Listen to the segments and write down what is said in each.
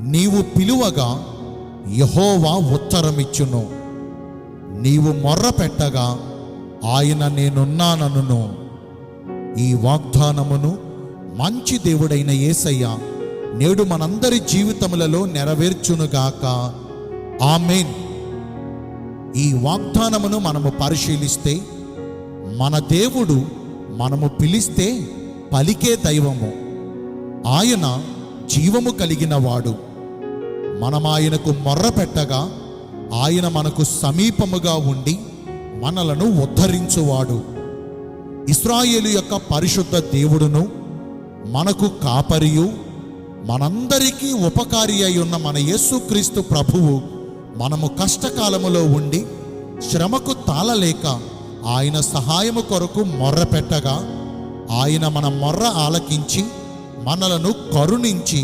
నీవు పిలువగా యహోవా ఉత్తరమిచ్చును. నీవు మొర్ర పెట్టగా ఆయన నేనున్నానను ఈ వాగ్దానమును మంచి దేవుడైన యేసయ్య నేడు మనందరి జీవితములలో నెరవేర్చునుగాక ఆమెన్. ఈ వాగ్దానమును మనము పరిశీలిస్తే మన దేవుడు మనము పిలిస్తే పలికే దైవము. ఆయన జీవము కలిగిన వాడు. మనం ఆయనకు మొర్ర పెట్టగా ఆయన మనకు సమీపముగా ఉండి మనలను ఉద్ధరించువాడు. ఇస్రాయేలు యొక్క పరిశుద్ధ దేవుడును మనకు కాపరియు మనందరికీ ఉపకారి అయి ఉన్న మన యేసుక్రీస్తు ప్రభువు మనము కష్టకాలములో ఉండి శ్రమకు తాళలేక ఆయన సహాయము కొరకు మొర్ర పెట్టగా ఆయన మన మొర్ర ఆలకించి మనలను కరుణించి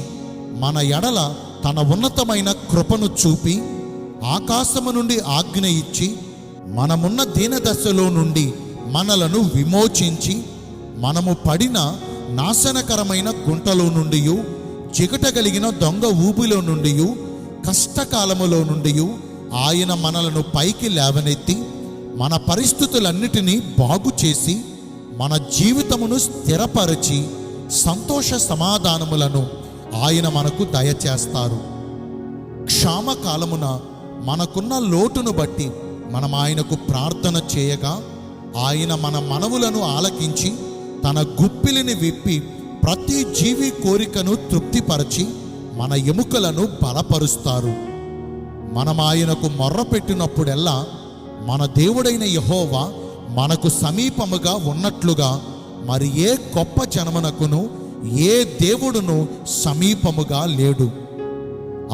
మన ఎడల తన ఉన్నతమైన కృపను చూపి ఆకాశము నుండి ఆజ్ఞ ఇచ్చి మనమున్న దీనదశలో నుండి మనలను విమోచించి మనము పడిన నాశనకరమైన గుంటలో నుండి చిగటగలిగిన దొంగ ఊబిలో నుండి కష్టకాలములో నుండి ఆయన మనలను పైకి లేవనెత్తి మన పరిస్థితులన్నిటినీ బాగు చేసి మన జీవితమును స్థిరపరిచి సంతోష సమాధానములను ఆయన మనకు దయచేస్తారు. క్షామకాలమున మనకున్న లోటును బట్టి మనం ఆయనకు ప్రార్థన చేయగా ఆయన మన మనవులను ఆలకించి తన గుప్పిలిని విప్పి ప్రతి జీవి కోరికను తృప్తిపరచి మన ఎముకలను బలపరుస్తారు. మనం ఆయనకు మొర్రపెట్టినప్పుడెల్లా మన దేవుడైన యహోవా మనకు సమీపముగా ఉన్నట్లుగా మరి ఏ గొప్ప జనమునకును ఏ దేవుడును సమీపముగా లేడు.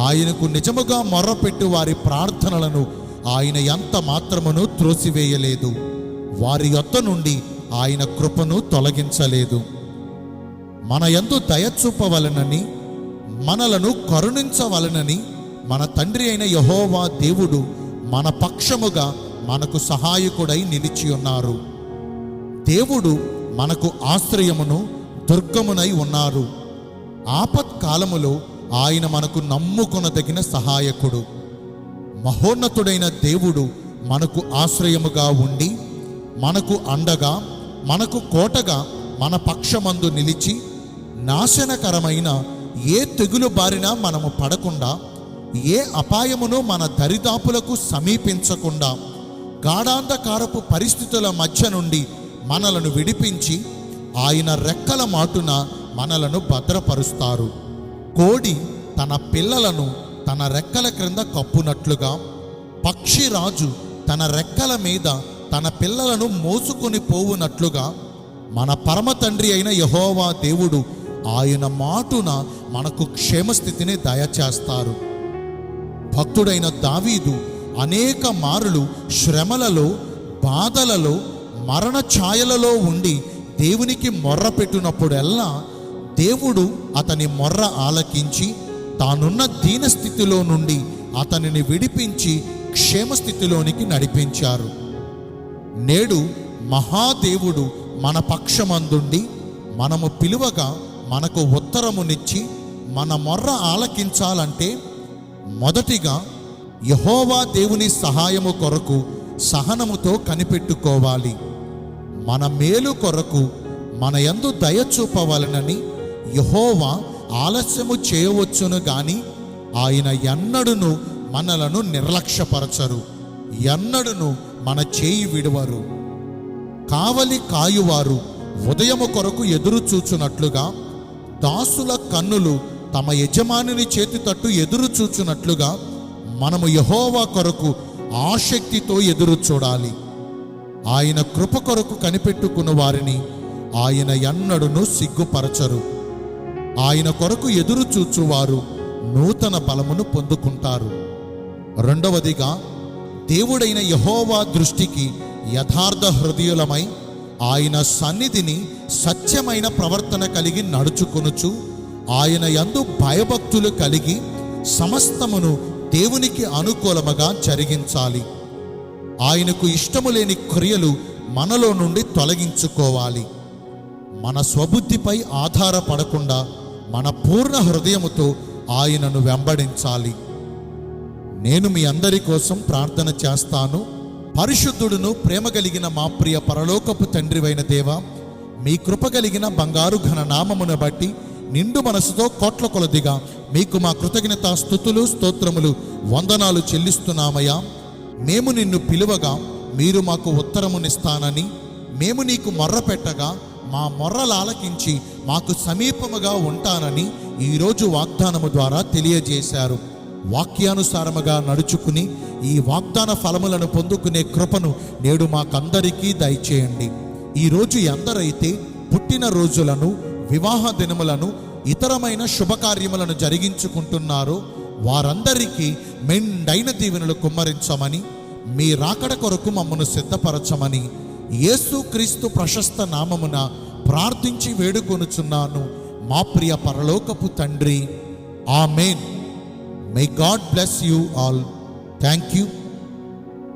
ఆయనకు నిజముగా మొర్రపెట్టు వారి ప్రార్థనలను ఆయన ఎంత మాత్రమును త్రోసివేయలేదు. వారి యొద్ద నుండి ఆయన కృపను తొలగించలేదు. మన ఎందు దయచూపవలనని మనలను కరుణించవలనని మన తండ్రి అయిన యహోవా దేవుడు మన పక్షముగా మనకు సహాయకుడై నిలిచి ఉన్నారు. దేవుడు మనకు ఆశ్రయమును దుర్గమునై ఉన్నారు. ఆపత్కాలములో ఆయన మనకు నమ్ముకొనదగిన సహాయకుడు. మహోన్నతుడైన దేవుడు మనకు ఆశ్రయముగా ఉండి మనకు అండగా మనకు కోటగా మన పక్షమందు నిలిచి నాశనకరమైన ఏ తెగులు బారినా మనము పడకుండా ఏ అపాయమును మన దరిదాపులకు సమీపించకుండా గాఢాంధకారపు పరిస్థితుల మధ్య నుండి మనలను విడిపించి ఆయన రెక్కల మాటున మనలను భద్రపరుస్తారు. కోడి తన పిల్లలను తన రెక్కల క్రింద కప్పునట్లుగా పక్షిరాజు తన రెక్కల మీద తన పిల్లలను మోసుకొని పోవునట్లుగా మన పరమ తండ్రి అయిన యహోవా దేవుడు ఆయన మాటున మనకు క్షేమస్థితిని దయచేస్తారు. భక్తుడైన దావీదు అనేక మారులు శ్రమలలో బాధలలో మరణ ఛాయలలో ఉండి దేవునికి మొర్ర పెట్టినప్పుడెల్లా దేవుడు అతని మొర్ర ఆలకించి తానున్న దీనస్థితిలో నుండి అతనిని విడిపించి క్షేమస్థితిలోనికి నడిపించారు. నేడు మహాదేవుడు మన పక్షమందుండి మనము పిలువగా మనకు ఉత్తరమునిచ్చి మన మొర్ర ఆలకించాలంటే మొదటిగా యహోవా దేవుని సహాయము కొరకు సహనముతో కనిపెట్టుకోవాలి. మన మేలు కొరకు మన యందు దయ చూపవలనని యహోవా ఆలస్యము చేయవచ్చును గాని ఆయన ఎన్నడును మనలను నిర్లక్ష్యపరచరు. ఎన్నడును మన చేయి విడువరు. కావలి కాయువారు ఉదయము కొరకు ఎదురు చూచునట్లుగా దాసుల కన్నులు తమ యజమానిని చేతి తట్టు ఎదురు చూచునట్లుగా మనము యహోవా కొరకు ఆసక్తితో ఎదురు చూడాలి. ఆయన కృప కొరకు కనిపెట్టుకున్న వారిని ఆయన ఎన్నడును సిగ్గుపరచరు. ఆయన కొరకు ఎదురు చూచువారు నూతన బలమును పొందుకుంటారు. రెండవదిగా దేవుడైన యహోవా దృష్టికి యథార్థ హృదయులమై ఆయన సన్నిధిని సత్యమైన ప్రవర్తన కలిగి నడుచుకొనుచు ఆయన యందు భయభక్తులు కలిగి సమస్తమును దేవునికి అనుకూలముగా జరిగించాలి. ఆయనకు ఇష్టము లేని క్రియలు మనలో నుండి తొలగించుకోవాలి. మన స్వబుద్ధిపై ఆధారపడకుండా మన పూర్ణ హృదయముతో ఆయనను వెంబడించాలి. నేను మీ అందరి కోసం ప్రార్థన చేస్తాను. పరిశుద్ధుడును ప్రేమ కలిగిన మా ప్రియ పరలోకపు తండ్రివైన దేవ మీ కృప కలిగిన బంగారు ఘన నామమును బట్టి నిండు మనసుతో కోట్ల కొలదిగా మీకు మా కృతజ్ఞత స్థుతులు స్తోత్రములు వందనాలు చెల్లిస్తున్నామయ్యా. మేము నిన్ను పిలువగా మీరు మాకు ఉత్తరమునిస్తానని మేము నీకు మొర్ర పెట్టగా మా మొర్రలు ఆలకించి మాకు సమీపముగా ఉంటానని ఈరోజు వాగ్దానము ద్వారా తెలియజేశారు. వాక్యానుసారముగా నడుచుకుని ఈ వాగ్దాన ఫలములను పొందుకునే కృపను నేడు మాకందరికీ దయచేయండి. ఈరోజు ఎందరైతే పుట్టిన రోజులను వివాహ దినములను ఇతరమైన శుభకార్యములను జరిగించుకుంటున్నారో వారందరికీ మెండైన దీవెనలు కుమ్మరించమని మీ రాకడ కొరకు మమ్మను సిద్ధపరచమని యేసుక్రీస్తు ప్రశస్త నామమున ప్రార్థించి వేడుకొనుచున్నాను. మా ప్రియ పరలోకపు తండ్రి amen. May God bless you all thank you